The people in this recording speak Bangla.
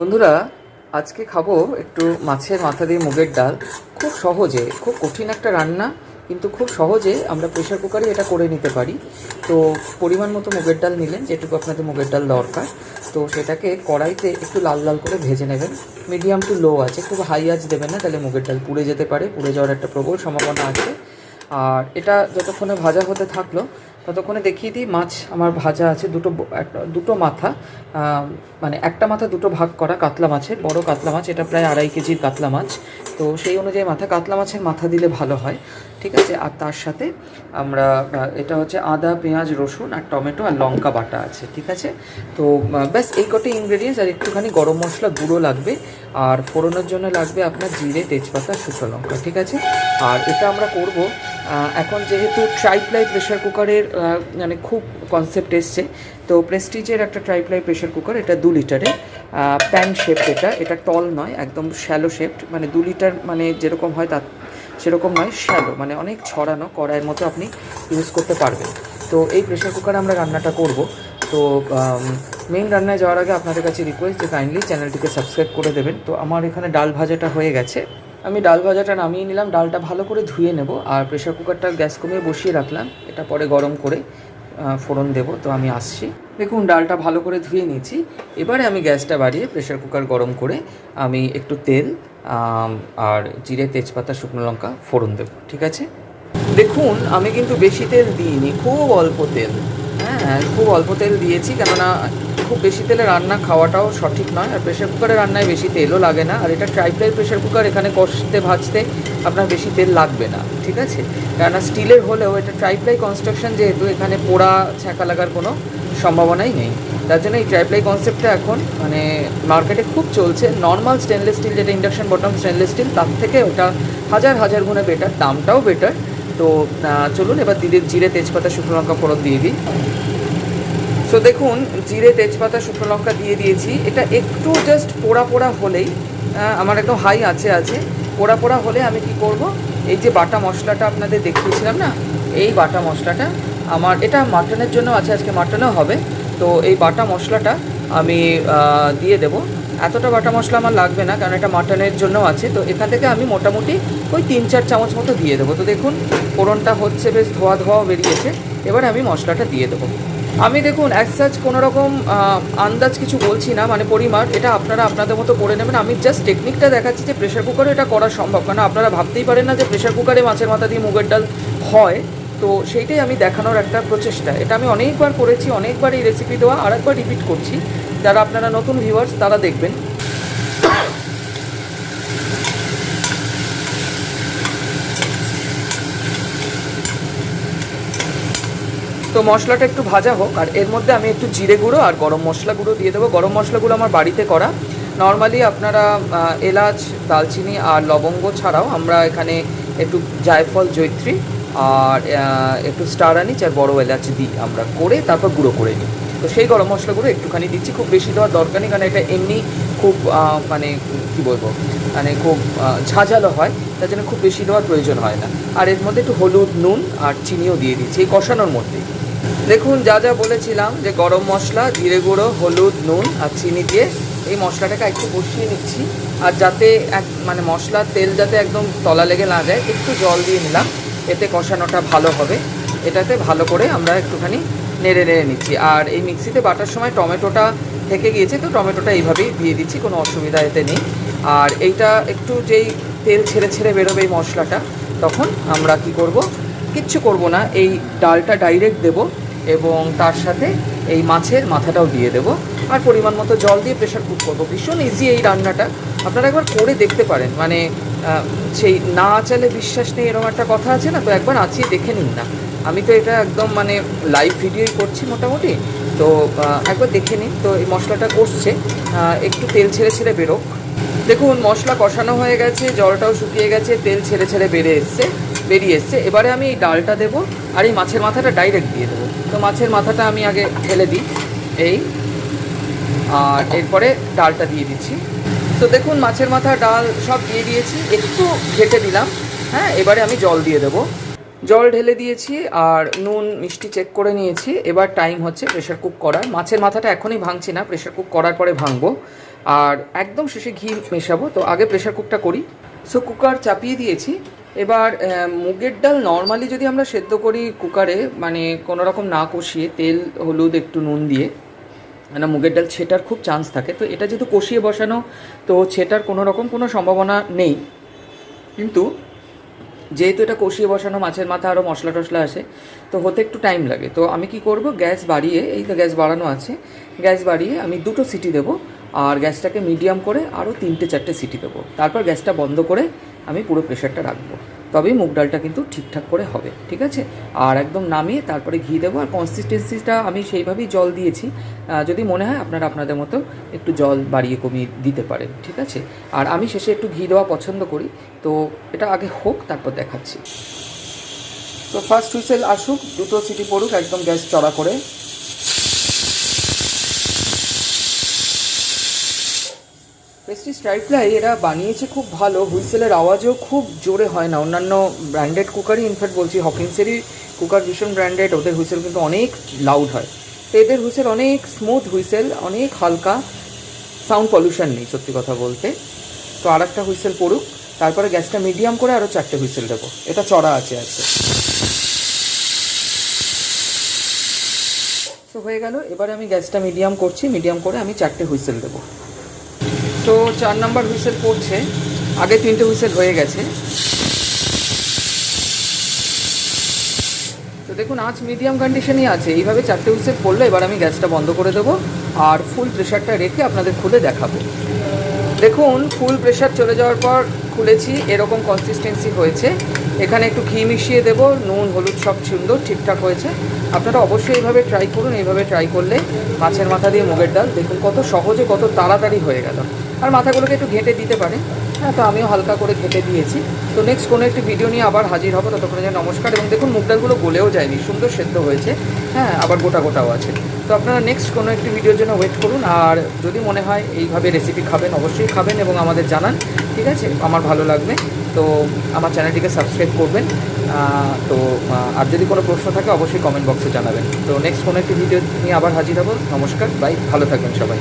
বন্ধুরা, আজকে খাব একটু মাছের মাথা দিয়ে মুগের ডাল। খুব সহজে, খুব কঠিন একটা রান্না, কিন্তু খুব সহজে আমরা প্রেশার কুকারে এটা করে নিতে পারি। তো পরিমাণ মতো মুগের ডাল নিলেন, যেটুকু আপনাদের মুগের ডাল দরকার। তো সেটাকে কড়াইতে একটু লাল লাল করে ভেজে নেবেন। মিডিয়াম টু লো আছে, খুব হাই আঁচ দেবেন না, তাহলে মুগের ডাল পুড়ে যেতে পারে, পুড়ে যাওয়ার একটা প্রবল সম্ভাবনা আছে। আর এটা যতক্ষণে ভাজা হতে থাকল, ততক্ষণে দেখিয়ে দিই মাছ আমার ভাজা আছে, দুটো দুটো মাথা মানে একটা মাথা দুটো ভাগ করা কাতলা মাছের, বড় কাতলা মাছ, এটা প্রায় আড়াই কেজির কাতলা মাছ। তো সেই অনুযায়ী মাথা, কাতলা মাছের মাথা দিলে ভালো হয়, ঠিক আছে? আর তার সাথে আমরা এটা হচ্ছে আদা, পেঁয়াজ, রসুন আর টমেটো আর লঙ্কা বাটা আছে, ঠিক আছে? তো ব্যাস, এই কটি ইনগ্রেডিয়েন্টস আর একটুখানি গরম মশলা গুঁড়ো লাগবে, আর ফোড়নের জন্য লাগবে আপনার জিরে, তেজপাতা, শুকনো লঙ্কা, ঠিক আছে? আর এটা আমরা করব এখন যেহেতু ট্রাইপ্লাই প্রেশার কুকারের মানে খুব কনসেপ্ট এসছে, তো প্রেস্টিজের একটা ট্রাইপ্লাই প্রেশার কুকার এটা দু লিটারের প্যান শেপ এটা এটা টল নয়, একদম শ্যালো শেপড মানে দু লিটার মানে যেরকম হয় তার সেরকম নয় শ্যালো মানে অনেক ছড়ানো কড়াইয়ের মতো আপনি ইউজ করতে পারবেন। তো এই প্রেশার কুকারে আমরা রান্নাটা করব। তো মেইন রান্নায় যাওয়ার আগে আপনাদের কাছে রিকোয়েস্ট যে কাইন্ডলি চ্যানেলটিকে সাবস্ক্রাইব করে দেবেন। তো আমার এখানে ডাল ভাজাটা হয়ে গেছে। আমি ডাল ভাজাটা নামিয়ে নিলাম। ডালটা ভালো করে ধুয়ে নেব আর প্রেশার কুকারটা গ্যাস কমিয়ে বসিয়ে রাখলাম। এটা পরে গরম করে ফোড়ন দেব। তো আমি আসছি। দেখুন, ডালটা ভালো করে ধুয়ে নিয়েছি। এবারে আমি গ্যাসটা বাড়িয়ে প্রেশার কুকার গরম করে আমি একটু তেল আর জিরে, তেজপাতা, শুকনো লঙ্কা ফোড়ন দেবো। ঠিক আছে? দেখুন, আমি কিন্তু বেশি তেল দিইনি, খুব অল্প তেল। হ্যাঁ খুব অল্প তেল দিয়েছি কেননা খুব বেশি তেলে রান্না খাওয়াটাও সঠিক নয়। আর প্রেশার কুকারে রান্নায় বেশি তেলও লাগে না। আর এটা ট্রাইপ্লাই প্রেশার কুকার এখানে কষতে, ভাজতে আপনার বেশি তেল লাগবে না, ঠিক আছে? কেননা স্টিলের হলেও এটা ট্রাইপ্লাই কনস্ট্রাকশন যেহেতু, এখানে পোড়া, ছ্যাঁকা লাগার কোনো সম্ভাবনাই নেই। তার জন্য এই ট্রাইপ্লাই কনসেপ্টটা এখন মানে মার্কেটে খুব চলছে। নর্মাল স্টেনলেস স্টিল যেটা ইন্ডাকশন বটম স্টেনলেস স্টিল তার থেকে ওটা হাজার হাজার গুণে বেটার দামটাও বেটার তো চলুন এবার দিদি জিরে, তেজপাতা, শুকনো লঙ্কা ফোড়ন দিয়ে দিই। সো দেখুন, জিরে তেজপাতা শুকনো লঙ্কা দিয়ে দিয়েছি। এটা একটু জাস্ট পোড়া পোড়া হলেই আমার একদম হাই আছে আছে। পোড়া পোড়া হলে আমি কি করব? এই যে বাটা মশলাটা আপনাদের দেখিয়েছিলাম না, এই বাটা মশলাটা আমার, এটা মাটনের জন্য আছে, আজকে মাটনও হবে। তো, এই বাটা মশলাটা আমি দিয়ে দেব। এতটা বাটা মশলা আমার লাগবে না, কারণ এটা মাটনের জন্য আছে। তো, এখান থেকে আমি মোটামুটি ওই তিন চার চামচ মতো দিয়ে দেবো। তো, দেখুন, ফোড়নটা হচ্ছে বেশ ধোয়া ধোয়াও বেরিয়েছে। এবার আমি মশলাটা দিয়ে দেবো। আমি দেখুন অ্যাজ সাচ কোনো রকম আন্দাজ কিছু বলছি না। মানে পরিমাণ, এটা আপনারা আপনাদের মতো করে নেবেন। আমি জাস্ট টেকনিকটা দেখাচ্ছি যে প্রেশার কুকারে এটা করা সম্ভব। কারণ আপনারা ভাবতেই পারেন না যে প্রেশার কুকারে মাছের মাথা দিয়ে মুগের ডাল হয়। তো সেইটাই আমি দেখানোর একটা প্রচেষ্টা। এটা আমি অনেকবার করেছি, অনেকবার এই রেসিপি দেওয়া, আরেকবার রিপিট করছি। যারা আপনারা নতুন ভিউয়ার্স তারা দেখবেন। তো মশলাটা একটু ভাজা হোক, আর এর মধ্যে আমি একটু জিরে গুঁড়ো আর গরম মশলা গুঁড়ো দিয়ে দেবো। গরম মশলাগুলো আমার বাড়িতে করা। নর্মালি আপনারা এলাচ, দালচিনি আর লবঙ্গ ছাড়াও আমরা এখানে একটু জায়ফল জৈত্রী আর একটু স্টার আনিচ আর বড়ো এলাচ দিই আমরা করে তারপর গুঁড়ো করে নিই। তো সেই গরম মশলাগুলো একটুখানি দিচ্ছি। খুব বেশি দেওয়ার দরকার নেই, কারণ এটা এমনি খুব মানে কি বলব মানে খুব ঝাঁঝালো হয়, তার জন্য খুব বেশি দেওয়ার প্রয়োজন হয় না। আর এর মধ্যে একটু হলুদ, নুন আর চিনিও দিয়ে দিচ্ছি, এই কষানোর মধ্যেই। দেখুন, যা যা বলেছিলাম যে গরম মশলা, জিরে গুঁড়ো, হলুদ, নুন আর চিনি দিয়ে এই মশলাটাকে একটু বসিয়ে নিচ্ছি। আর যাতে এক মানে মশলার তেল যাতে একদম তলা লেগে না যায়, একটু জল দিয়ে নিলাম। এতে কষানোটা ভালো হবে। এটাতে ভালো করে আমরা একটুখানি নেড়ে নেড়ে নিচ্ছি। আর এই মিক্সিতে বাটার সময় টমেটোটা থেকে গিয়েছে, তো টমেটোটা এইভাবেই দিয়ে দিচ্ছি, কোনো অসুবিধা এতে নেই। আর এইটা একটু যেই তেল ছেড়ে ছেড়ে বেরোবে এই মশলাটা, তখন আমরা কি করব? কিচ্ছু করব না। এই ডালটা ডাইরেক্ট দেব। এবং তার সাথে এই মাছের মাথাটাও দিয়ে দেব। আর পরিমাণ মতো জল দিয়ে প্রেশার কুক করব। ভীষণ ইজি এই রান্নাটা। আপনারা একবার করে দেখতে পারেন। মানে সেই না আচালে বিশ্বাস নেই এরকম একটা কথা আছে না, তো একবার আছিয়ে দেখে নিন না। আমি তো এটা একদম মানে লাইভ ভিডিওই করছি মোটামুটি। তো একবার দেখে নিন। তো এই মশলাটা কষছে। একটু তেল ছেড়ে ছেড়ে বেরোক। দেখুন, মশলা কষানো হয়ে গেছে, জলটাও শুকিয়ে গেছে, তেল ছেড়ে ছেড়ে বেড়ে এসছে। বেরিয়ে এসছে। এবারে আমি এই ডালটা দেবো আর এই মাছের মাথাটা ডাইরেক্ট দিয়ে দেবো। তো মাছের মাথাটা আমি আগে ঢেলে দিই এই, আর এরপরে ডালটা দিয়ে দিচ্ছি। তো দেখুন, মাছের মাথা, ডাল সব দিয়ে দিয়েছি। একটু ঘেটে দিলাম হ্যাঁ এবারে আমি জল দিয়ে দেবো। জল ঢেলে দিয়েছি আর নুন, মিষ্টি চেক করে নিয়েছি। এবার টাইম হচ্ছে প্রেশার কুক করার। মাছের মাথাটা এখনই ভাঙছি না প্রেশার কুক করার পরে ভাঙবো। আর একদম শেষে ঘি মেশাবো। তো আগে প্রেশার কুকটা করি। সো কুকার চাপিয়ে দিয়েছি। এবার মুগের ডাল নর্মালি যদি আমরা সেদ্ধ করি কুকারে মানে কোনো রকম না কষিয়ে, তেল, হলুদ, একটু নুন দিয়ে না মুগের ডাল ছেটার খুব চান্স থাকে। তো এটা যেহেতু কষিয়ে বসানো, তো ছেটার কোনো রকম কোনো সম্ভাবনা নেই। কিন্তু যেহেতু এটা কষিয়ে বসানো, মাছের মাথা আরও মশলা টশলা আসে, তো হতে একটু টাইম লাগে। তো আমি কি করব, গ্যাস বাড়িয়ে, এই তো গ্যাস বাড়ানো আছে, গ্যাস বাড়িয়ে আমি দুটো সিটি দেবো, আর গ্যাসটাকে মিডিয়াম করে আরও তিনটে চারটে সিটি দেবো। তারপর গ্যাসটা বন্ধ করে আমি পুরো প্রেশারটা রাখব। তবেই মুগ ডালটা কিন্তু ঠিকঠাক করে হবে, ঠিক আছে? আর একদম নামিয়ে তারপরে ঘি দেবো। আর কনসিস্টেন্সিটা আমি সেইভাবেই জল দিয়েছি। যদি মনে হয় আপনারা আপনাদের মতো একটু জল বাড়িয়ে কমিয়ে দিতে পারেন, ঠিক আছে? আর আমি শেষে একটু ঘি দেওয়া পছন্দ করি। তো এটা আগে হোক, তারপর দেখাচ্ছি। তো ফার্স্ট হুইসেল আসুক, দুটো সিটি পড়ুক, একদম গ্যাস চড়া করে। পেস্ট্রি স্ট্রাইফ্লাই এরা বানিয়েছে খুব ভালো, হুইসেলের আওয়াজও খুব জোরে হয় না। অন্যান্য ব্র্যান্ডেড কুকারই ইনফ্যাক্ট বলছি হকিংসেরই কুকার ভীষণ ব্র্যান্ডেড ওদের হুইসেল কিন্তু অনেক লাউড হয়। তো এদের হুইসেল অনেক স্মুথ হুইসেল, অনেক হালকা সাউন্ড পলিউশন নেই, সত্যি কথা বলতে। তো আর একটা হুইসেল পড়ুক, তারপরে গ্যাসটা মিডিয়াম করে আরও চারটে হুইসেল দেবো। এটা চড়া আছে আজকে তো হয়ে গেল, এবারে আমি গ্যাসটা মিডিয়াম করছি মিডিয়াম করে আমি চারটে হুইসেল দেবো। তো চার নাম্বার হুইসেল পড়ছে। আগে তিনটে হুইসেল হয়ে গেছে। তো দেখুন, আজ মিডিয়াম কন্ডিশনই আছে। এইভাবে চারটে হুইসেল পড়ল, এবার আমি গ্যাসটা বন্ধ করে দেবো আর ফুল প্রেশারটা রেখে আপনাদের খুলে দেখাবো। দেখুন ফুল প্রেশার চলে যাওয়ার পর খুলেছি, এরকম কনসিস্টেন্সি হয়েছে। এখানে একটু ঘি মিশিয়ে দেবো, নুন, হলুদ সব সুন্দর ঠিকঠাক হয়েছে। আপনারা অবশ্যই এইভাবে ট্রাই করুন, এইভাবে ট্রাই করলে মাছের মাথা দিয়ে মুগের ডাল, দেখুন কত সহজে, কত তাড়াতাড়ি হয়ে গেল। আর মাথাগুলোকে একটু ঘেঁটে দিতে পারে। হ্যাঁ তো আমিও হালকা করে ঘেঁটে দিয়েছি। তো নেক্সট কোনো একটি ভিডিও নিয়ে আবার হাজির হব। ততক্ষণে যে নমস্কার এবং দেখুন মুগ ডালগুলো গলেও যায়নি। সুন্দর সেদ্ধ হয়েছে। হ্যাঁ আবার গোটা গোটাও আছে। তো আপনারা নেক্সট কোনো একটি ভিডিওর জন্য ওয়েট করুন। আর যদি মনে হয় এইভাবে রেসিপি খাবেন, অবশ্যই খাবেন এবং আমাদের জানান। ঠিক আছে? আমার ভালো লাগবে। তো আমার চ্যানেলটিকে সাবস্ক্রাইব করবেন। তো আর যদি কোনো প্রশ্ন থাকে, অবশ্যই কমেন্ট বক্সে জানাবেন। তো নেক্সট কোনো একটি ভিডিও নিয়ে আবার হাজির হব। নমস্কার বাই ভালো থাকবেন সবাই।